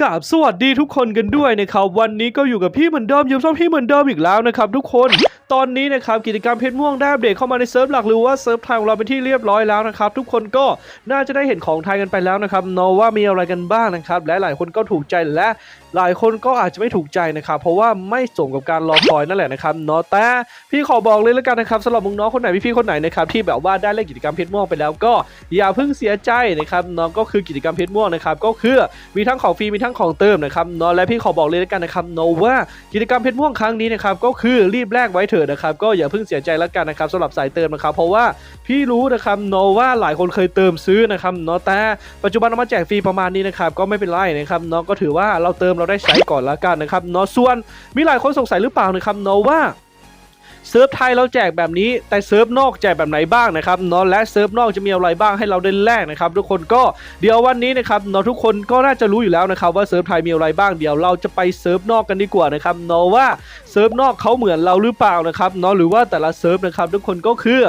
กาบสวัสดีทุกคนกันด้วยนะครับ วันนี้ก็อยู่กับพี่เหมือนเดิมยูซ่อมพี่เหมือนเดิมอีกแล้วนะครับทุกคนตอนนี้นะครับกิจกรรมเพชรม่วงได้อัปเดตเข้ามาในเซิร์ฟหลักหรือว่าเซิร์ฟไทยของเราเป็นที่เรียบร้อยแล้วนะครับทุกคนก็น่าจะได้เห็นของไทยกันไปแล้วนะครับเนาะว่ามีอะไรกันบ้างนะครับและหลายคนก็ถูกใจและ หลายคนก็อาจจะไม่ถูกใจนะครับ เพราะว่าไม่สมกับการรอคอยนั่นแหละนะครับเนาะแต่พี่ขอบอกเลยแล้วกันนะครับสำหรับมึงน้องคนไหนพี่ๆคนไหนนะครับที่แบบว่าได้เล่นกิจกรรมเพชรม่วงไปแล้วก็อย่าเพิ่งเสียใจนะครับเนาะก็คือกิจกรรมเพชรม่วงนะครับก็คือมีทั้งของฟรีมีทั้งของเติมนะครับเนาะและพี่ขอบอกเลยแล้วกันนะครับเนาะว่ากิจกรรมเพชรม่วงครั้งนี้นะครับก็คือรีบแลกไว้เถอะนะครับก็อย่าเพิ่งเสียใจแล้วกันนะครับสำหรับสายเติมนะครับเพราะว่าพี่รู้นะครับเนาะว่าหลายคนเคยเติมซื้อนะครับเนาะแต่ปัจจุบันเอามาแจกฟรีประมาณนี้นะครับก็ไม่เป็นไรนะครับเนาะก็ถือว่าเราเติมเราได้ใช้ก่อนละกันนะครับเนาะส่วนมีหลายคนสงสัยหรือเปล่านะครับเนาะว่า เซิร์ฟไทยเราแจกแบบนี้ แต่เซิร์ฟนอกแจกแบบไหนบ้างนะครับเนาะและเซิร์ฟนอกจะมีอะไรบ้างให้เราได้แลกนะครับทุกคนก็เดี๋ยววันนี้นะครับเนาะทุกคนก็น่าจะรู้อยู่แล้วนะครับว่าเซิร์ฟไทยมีอะไรบ้างเดี๋ยวเราจะไปเซิร์ฟนอกกันดีกว่านะครับเนาะว่าเซิร์ฟนอกเขาเหมือนเราหรือเปล่านะครับเนาะหรือว่าแต่ละเซิร์ฟนะครับทุกคนก็คือ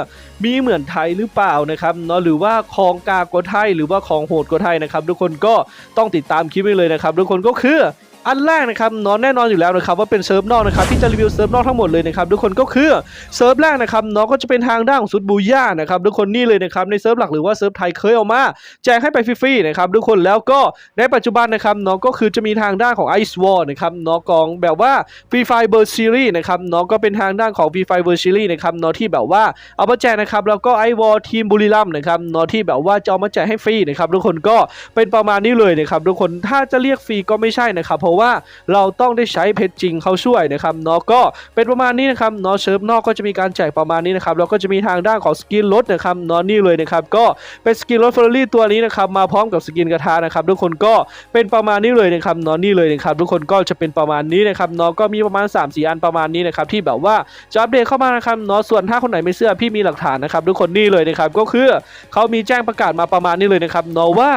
มีเหมือนไทยหรือเปล่านะครับเนาะหรือว่าของกากว่าไทยหรือว่าของโหดกว่าไทยนะครับทุกคนก็ต้องติดตามคลิปไว้เลยนะครับทุกคนก็คือ อันแรกนะครับนอนแน่นอนอยู่แล้วนะครับว่าเป็นเซิร์ฟนอกนะครับที่จะรีวิวเซิร์ฟนอกทั้งหมดเลยนะครับทุกคนก็คือเซิร์ฟแรกนะครับเนาะก็จะเป็นทางด้านของซุดบูย่านะครับทุกคนนี่เลยนะครับในเซิร์ฟหลักหรือว่าเซิร์ฟไทยเคยเอามาแจกให้ไปฟรีๆนะครับทุกคนแล้วก็ในปัจจุบันนะครับเนาะก็คือจะมีทางด้านของ Ice War นะครับเนาะกองแบบว่า Free Fire Bird Series นะครับเนาะก็เป็นทางด้านของ Free Fire Bird Series นะครับเนาะที่แบบว่าเอามาแจกนะครับแล้วก็ i War ทีมบุรีรัมย์นะครับเนาะที่แบบว่าจะเอามาแจกให้ฟรีนะครับทุกคนก็เป็นประมาณนี้เลยนะครับทุกคนถ้าจะเรียกฟรีก็ไม่ใช่นะครับเพราะว่าเราต้องได้ใช้เพชรจริงเขาช่วยนะครับเนาะก็เป็นประมาณนี้นะครับเนาะเซิร์ฟนอกก็จะมีการแจกประมาณนี้นะครับแล้วก็จะมีทางด้านของสกินรถนะครับเนาะนี่เลยนะครับก็เป็นสกินรถเฟอร์รารี่ตัวนี้นะครับมาพร้อมกับสกินกระทานะครับทุกคนก็เป็นประมาณนี้เลยนะครับเนาะนี่เลยนะครับทุกคนก็จะเป็นประมาณนี้นะครับเนาะก็มีประมาณ3 4อันประมาณนี้นะครับที่แบบว่าจะอัปเดตเข้ามานะครับเนาะส่วนถ้าคนไหนไม่เชื่อพี่มีหลักฐานนะครับทุกคนนี่เลยนะครับก็คือเขามีแจ้งประกาศมาประมาณนี้เลยนะครับเนาะว่า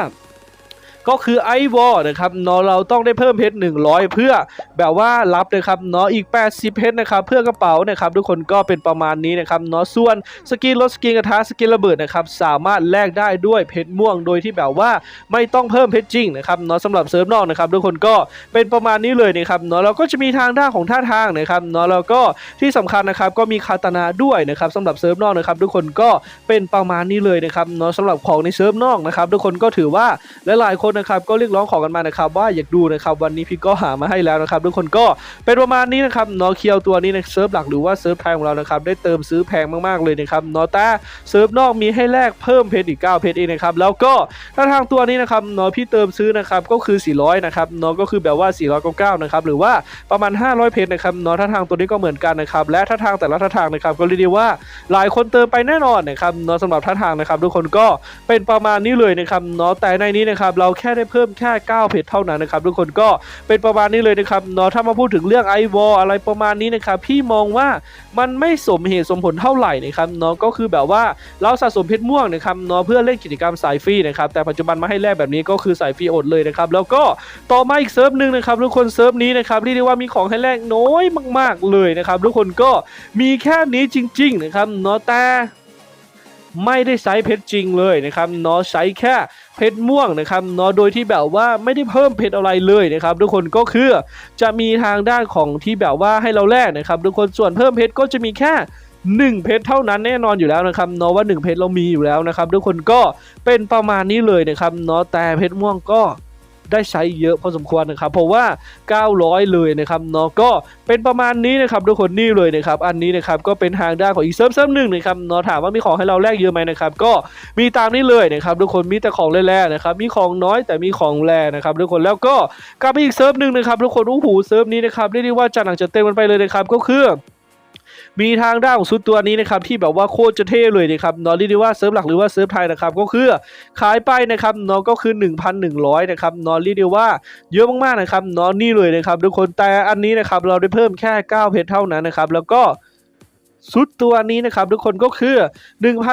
ก็คือไอวอลนะครับเนาะเราต้องได้เพิ่มเพชร100 เพื่อแบบว่ารับนะครับเนาะอีก 80 เพชรนะครับเพื่อกระเป๋านะครับทุกคนก็เป็นประมาณนี้นะครับเนาะส่วนสกินรถสกินกระทะสกินระเบิดนะครับสามารถแลกได้ด้วยเพชรม่วงโดยที่แบบว่าไม่ต้องเพิ่มเพชรจริงนะครับเนาะสำหรับเซิร์ฟนอกนะครับทุกคนก็เป็นประมาณนี้เลยนะครับเนาะเราก็จะมีทางด้านของท่าทางนะครับเนาะแล้วก็ที่สำคัญนะครับก็มีคาตานาด้วยนะครับสำหรับเซิร์ฟนอกนะครับทุกคนก็เป็นประมาณนี้เลยนะครับเนาะสำหรับของในเซิร์ฟนอกนะครับทุกคนก็ถือว่าหลายๆคนนะครับก็เรียกร้องขอกันมานะครับว่าอยากดูนะครับวันนี้พี่ก็หามาให้แล้วนะครับทุกคนก็เป็นประมาณนี้นะครับนาะเคียวตัวนี้ในเซิร์ฟหลักหรือว่าเซิร์ฟไทยของเรานะครับได้เติมซื้อแพงมากๆเลยนะครับนาะแต่เซิร์ฟนอกมีให้แลกเพิ่มเพชรอีก 9 เพชรเองนะครับแล้วก็ถ้าทางตัวนี้นะครับนาะพี่เติมซื้อนะครับก็คือ 400นะครับนาะก็คือแบบว่า 499นะครับหรือว่าประมาณ 500 เพชรนะครับนาะถ้าทางตัวนี้ก็เหมือนกันนะครับและถ้าทางแต่ละท่าทางนะครับก็เรียกได้ว่าหลายคนเติมไปแน่นอนนะครับนาะสำหรับท่าทางนะครับทุกคนก็เป็นประมาณนี้เลยนะครับนาะแต่ในนี้นะครับเราแค่ค่ได้เพิ่มแค่ 9 เพชรเท่านั้นนะครับทุกคนก็เป็นประมาณนี้เลยนะครับเนาะถ้ามาพูดถึงเรื่องไอวอลอะไรประมาณนี้นะครับพี่มองว่ามันไม่สมเหตุสมผลเท่าไหร่นะครับเนาะก็คือแบบว่าเราสะสมเพชรม่วงนะครับเนาะเพื่อเล่นกิจกรรมสายฟรีนะครับแต่ปัจจุบันมาให้แลกแบบนี้ก็คือสายฟรีอดเลยนะครับแล้วก็ต่อมาอีกเซิร์ฟหนึ่งนะครับทุกคนเซิร์ฟนี้นะครับเรียกได้ว่ามีของให้แลกน้อยมาก ๆเลยนะครับทุกคนก็มีแค่นี้จริงๆนะครับเนาะแต่ ไม่ได้ใช้เพชรจริงเลยนะครับเนาะใช้แค่เพชรม่วงนะครับเนาะโดยที่แบบว่าไม่ได้เพิ่มเพชรอะไรเลยนะครับ ทุกคนก็คือจะมีทางด้านของที่แบบว่าให้เราแลกนะครับทุกคนส่วนเพิ่มเพชรก็จะมีแค่1เพชรเท่านั้นแน่นอนอยู่แล้วนะครับเนาะว่า 1 เพชรเรามีอยู่แล้วนะครับทุกคนก็เป็นประมาณนี้เลยนะครับเนาะแต่เพชรม่วงก็ ได้ใช้เยอะพอสมควรนะครับเพราะว่า 900 เลยนะครับเนาะก็เป็นประมาณนี้นะครับทุกคนนี่เลยนะครับอันนี้นะครับก็เป็นทางด้านของอีกเซิร์ฟเซิร์ฟหนึ่งนะครับเนาะถามว่ามีของให้เราแลกเยอะไหมนะครับก็มีตามนี้เลยนะครับทุกคนมีแต่ของแร่ๆนะครับมีของน้อยแต่มีของแร่นะครับทุกคนแล้วก็กลับไปอีกเซิร์ฟหนึ่งนะครับทุกคนโอ้โหเซิร์ฟนี้นะครับเรียกได้ว่าจัดหนังจัดเต็มกันไปเลยนะครับก็คือ มีทางด้านของซุดตัวนี้นะครับที่แบบว่าโคตรจะเท่เลยนะครับนอนเรียกได้ว่าเซิร์ฟหลักหรือว่าเซิร์ฟไทยนะครับก็คือขายไปนะครับนอนก็คือ 1,100นะครับนอนเรียกได้ว่าเยอะมากๆนะครับนอนนี่เลยนะครับทุกคนแต่อันนี้นะครับเราได้เพิ่มแค่ 9 เพชรเท่านั้นนะครับแล้วก็ สุดตัวนี้นะครับทุกคนก็คือ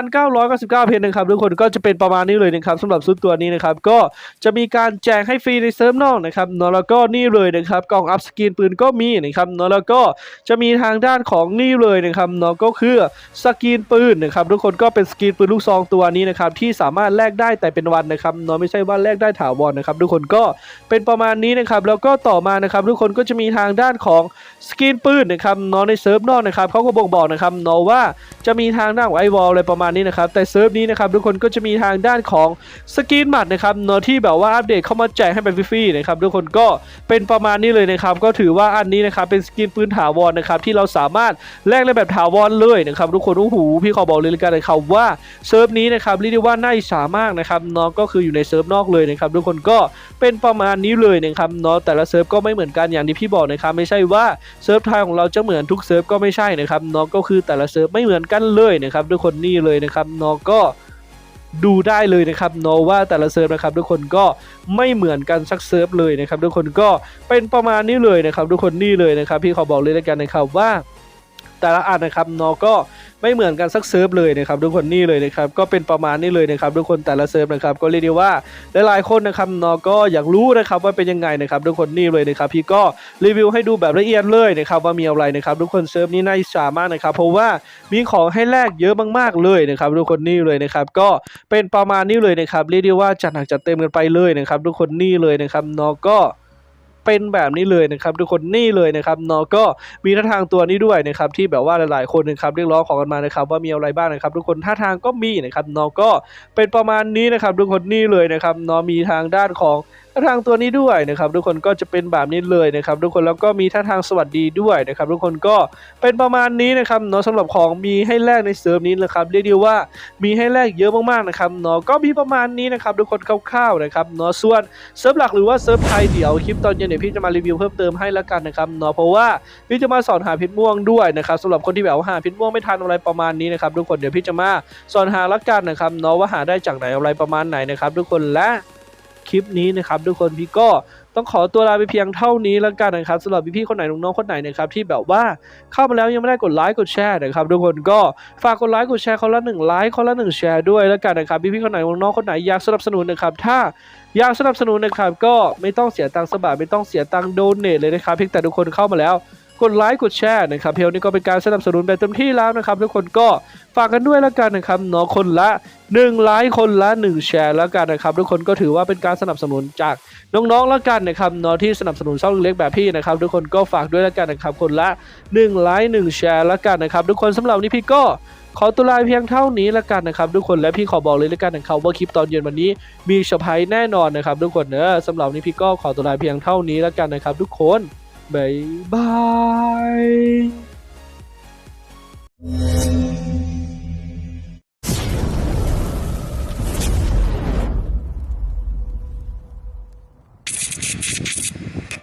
1,999 เพนนะครับทุกคนก็จะเป็นประมาณนี้เลยนะครับสำหรับสุดตัวนี้นะครับก็จะมีการแจกให้ฟรีในเซิร์ฟนอกนะครับเนาะแล้วก็นี่เลยนะครับกล่องอัพสกินปืนก็มีนะครับเนาะแล้วก็จะมีทางด้านของนี่เลยนะครับเนาะก็คือสกินปืนนะครับทุกคนก็เป็นสกินปืนลูกซองตัวนี้นะครับที่สามารถแลกได้แต่เป็นวันนะครับเนาะไม่ใช่ว่าแลกได้ถาวรนะครับทุกคนก็เป็นประมาณนี้นะครับแล้วก็ต่อมานะครับทุกคนก็จะมีทางด้านของสกินปืนนะครับเนาะในเซิร์ฟนอกนะครับเขาก็บ่งบอกนะครับเนาะว่าจะมีทางด้านของไอวอลอะไรประมาณนี้นะครับ แต่เซิร์ฟนี้นะครับทุกคนก็จะมีทางด้านของสกินหมัดนะครับเนาะที่แบบว่าอัปเดตเข้ามาแจกให้เป็นฟรีๆนะครับทุกคนก็เป็นประมาณนี้เลยนะครับ ก็ถือว่าอันนี้นะครับเป็นสกินปืนถาวรนะครับที่เราสามารถแลกได้แบบถาวรเลยนะครับทุกคนโอ้โหพี่ขอบอกเลยละกันนะครับว่าเซิร์ฟนี้นะครับเรียกได้ว่าน่าอิจฉามากนะครับเนาะก็คืออยู่ในเซิร์ฟนอกเลยนะครับทุกคนก็เป็นประมาณนี้เลยนะครับเนาะแต่ละเซิร์ฟก็ไม่เหมือนกันอย่างที่พี่บอกนะครับไม่ใช่ว่าเซิร์ฟไทยของเราจะเหมือนทุกเซิร์ฟก็ไม่ใช่นะครับเนาะก็คือแต่ละเซิร์ฟไม่เหมือนกันเลยนะครับทุกคนนี่เลยนะครับนอก็ดูได้เลยนะครับโนว่าแต่ละเซิร์ฟนะครับทุกคนก็ไม่เหมือนกันสักเซิร์ฟเลยนะครับทุกคนก็เป็นประมาณนี้เลยนะครับทุกคนนี่เลยนะครับพี่ขอบอกเลยแล้วกันนะครับว่า แต่ละอันนะครับเนาะก็ไม่เหมือนกันสักเซิร์ฟเลยนะครับทุกคนนี่เลยนะครับก็เป็นประมาณนี้เลยนะครับทุกคนแต่ละเซิร์ฟนะครับก็เรียกได้ว่าหลายๆคนนะครับเนาะก็อยากรู้นะครับว่าเป็นยังไงนะครับทุกคนนี่เลยนะครับพี่ก็รีวิวให้ดูแบบละเอียดเลยนะครับว่ามีอะไรนะครับทุกคนเซิร์ฟนี้น่าอิจฉามากนะครับเพราะว่ามีของให้แลกเยอะมากๆเลยนะครับทุกคนนี่เลยนะครับก็เป็นประมาณนี้เลยนะครับเรียกได้ว่าจัดหนักจัดเต็มกันไปเลยนะครับทุกคนนี่เลยนะครับเนาะก็ เป็นแบบนี้เลยนะครับทุกคนนี่เลยนะครับเนาะก็มีท่าทางตัวนี้ด้วยนะครับที่แบบว่าหลายๆคนนะครับเรียกร้องของกันมานะครับว่ามีอะไรบ้างนะครับ ทุกคนท่าทางก็มีนะครับเนาะก็เป็นประมาณนี้นะครับทุกคนนี่เลยนะครับเนาะมีทางด้านของ ท่าทางตัวนี้ด้วยนะครับทุกคนก็จะเป็นแบบนี้เลยนะครับทุกคนแล้วก็มีท่าทางสวัสดีด้วยนะครับทุกคนก็เป็นประมาณนี้นะครับเนาะสำหรับของมีให้แลกในเซิร์ฟนี้นะครับเรียกได้ว่ามีให้แลกเยอะมากๆนะครับเนาะก็มีประมาณนี้นะครับทุกคนคร่าวๆนะครับเนาะส่วนเซิร์ฟหลักหรือว่าเซิร์ฟไทยเดี๋ยวคลิปตอนเย็นเดี๋ยวพี่จะมารีวิวเพิ่มเติมให้แล้วกันนะครับเนาะเพราะว่าพี่จะมาสอนหาพิษม่วงด้วยนะครับสำหรับคนที่แบบว่าหาพิษม่วงไม่ทันอะไรประมาณนี้นะครับทุกคนเดี๋ยวพี่จะมาสอนหาแล้วกันนะครับเนาะว่าหาได้จากไหนอะไรประมาณไหนนะครับทุกคนและ คลิปนี้นะครับทุกคนพี่ก็ต้องขอตัวลาไปเพียงเท่านี้แล้วกันนะครับสำหรับพี่ๆคนไหนน้องๆคนไหนนะครับที่แบบว่าเข้ามาแล้วยังไม่ได้กดไลค์กดแชร์นะครับทุกคนก็ฝากกดไลค์กดแชร์คนละหนึ่งไลค์คนละหนึ่งแชร์ด้วยแล้วกันนะครับพี่ๆคนไหนน้องๆคนไหนอยากสนับสนุนนะครับถ้าอยากสนับสนุนนะครับก็ไม่ต้องเสียตังค์สบาทไม่ต้องเสียตังค์โดเนทเลยนะครับเพียงแต่ทุกคนเข้ามาแล้ว กดไลค์กดแชร์นะครับเพียงนี้ก็เป็นการสนับสนุนแบบเต็มที่แล้วนะครับทุกคนก็ฝากกันด้วยแล้วกันนะครับเนาะคนละ1ไลค์คนละ 1 แชร์แล้วกันนะครับ ทุกคนก็ถือว่าเป็นการสนับสนุนจากน้องๆแล้วกันนะครับเนาะที่สนับสนุนช่องเล็กแบบพี่นะครับทุกคนก็ฝากด้วยแล้วกันนะครับคนละ1ไลค์1แชร์แล้วกันนะครับทุกคนสำหรับนี้พี่ก็ขอตัวลาเพียงเท่านี้แล้วกันนะครับทุกคนและพี่ขอบอกเลยแล้วกันนะครับว่าคลิปตอนเย็นวันนี้มีเซอร์ไพรส์แน่นอนนะครับทุกคนเนอะสำหรับนนี้พี่ก็ขอตัวลาเพียงเท่านี้แล้วกันนะครับทุกคน บ๊า